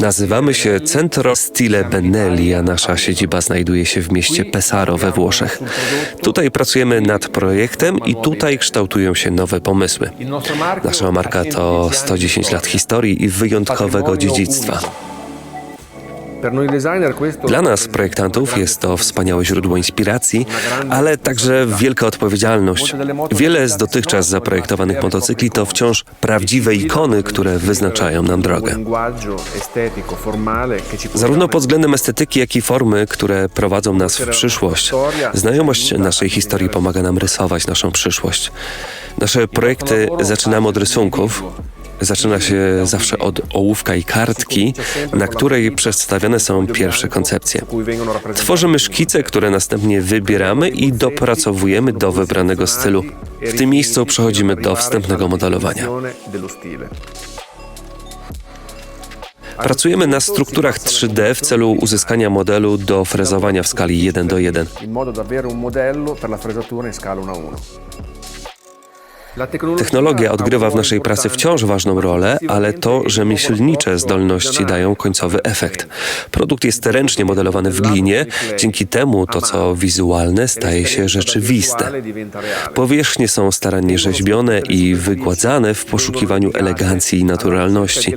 Nazywamy się Centro Stile Benelli, a nasza siedziba znajduje się w mieście Pesaro we Włoszech. Tutaj pracujemy nad projektem i tutaj kształtują się nowe pomysły. Nasza marka to 110 lat historii i wyjątkowego dziedzictwa. Dla nas, projektantów, jest to wspaniałe źródło inspiracji, ale także wielka odpowiedzialność. Wiele z dotychczas zaprojektowanych motocykli to wciąż prawdziwe ikony, które wyznaczają nam drogę. Zarówno pod względem estetyki, jak i formy, które prowadzą nas w przyszłość. Znajomość naszej historii pomaga nam rysować naszą przyszłość. Nasze projekty zaczynamy od rysunków. Zaczyna się zawsze od ołówka i kartki, na której przedstawione są pierwsze koncepcje. Tworzymy szkice, które następnie wybieramy i dopracowujemy do wybranego stylu. W tym miejscu przechodzimy do wstępnego modelowania. Pracujemy na strukturach 3D w celu uzyskania modelu do frezowania w skali 1 do 1. Technologia odgrywa w naszej pracy wciąż ważną rolę, ale to rzemieślnicze zdolności dają końcowy efekt. Produkt jest ręcznie modelowany w glinie, dzięki temu to, co wizualne, staje się rzeczywiste. Powierzchnie są starannie rzeźbione i wygładzane w poszukiwaniu elegancji i naturalności.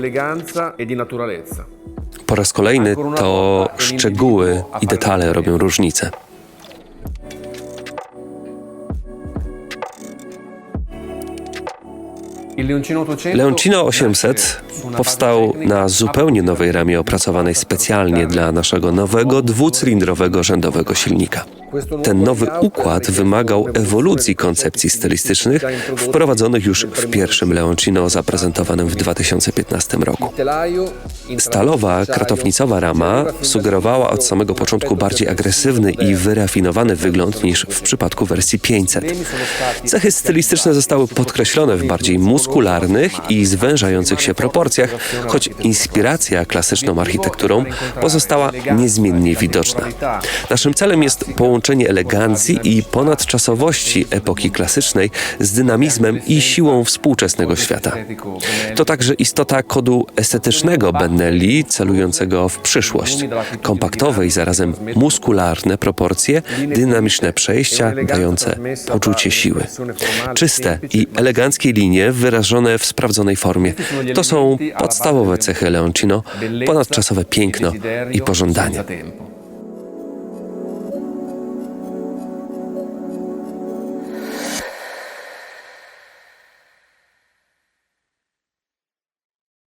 Po raz kolejny to szczegóły i detale robią różnicę. Leoncino 800 Leoncino 800 powstał na zupełnie nowej ramie opracowanej specjalnie dla naszego nowego dwucylindrowego rzędowego silnika. Ten nowy układ wymagał ewolucji koncepcji stylistycznych wprowadzonych już w pierwszym Leoncino zaprezentowanym w 2015 roku. Stalowa, kratownicowa rama sugerowała od samego początku bardziej agresywny i wyrafinowany wygląd niż w przypadku wersji 500. Cechy stylistyczne zostały podkreślone w bardziej muskularnych i zwężających się proporcjach, choć inspiracja klasyczną architekturą pozostała niezmiennie widoczna. Naszym celem jest połączenie elegancji i ponadczasowości epoki klasycznej z dynamizmem i siłą współczesnego świata. To także istota kodu estetycznego Benelli, celującego w przyszłość. Kompaktowe i zarazem muskularne proporcje, dynamiczne przejścia, dające poczucie siły. Czyste i eleganckie linie wyrażone w sprawdzonej formie. To są podstawowe cechy Leoncino, ponadczasowe piękno i pożądanie.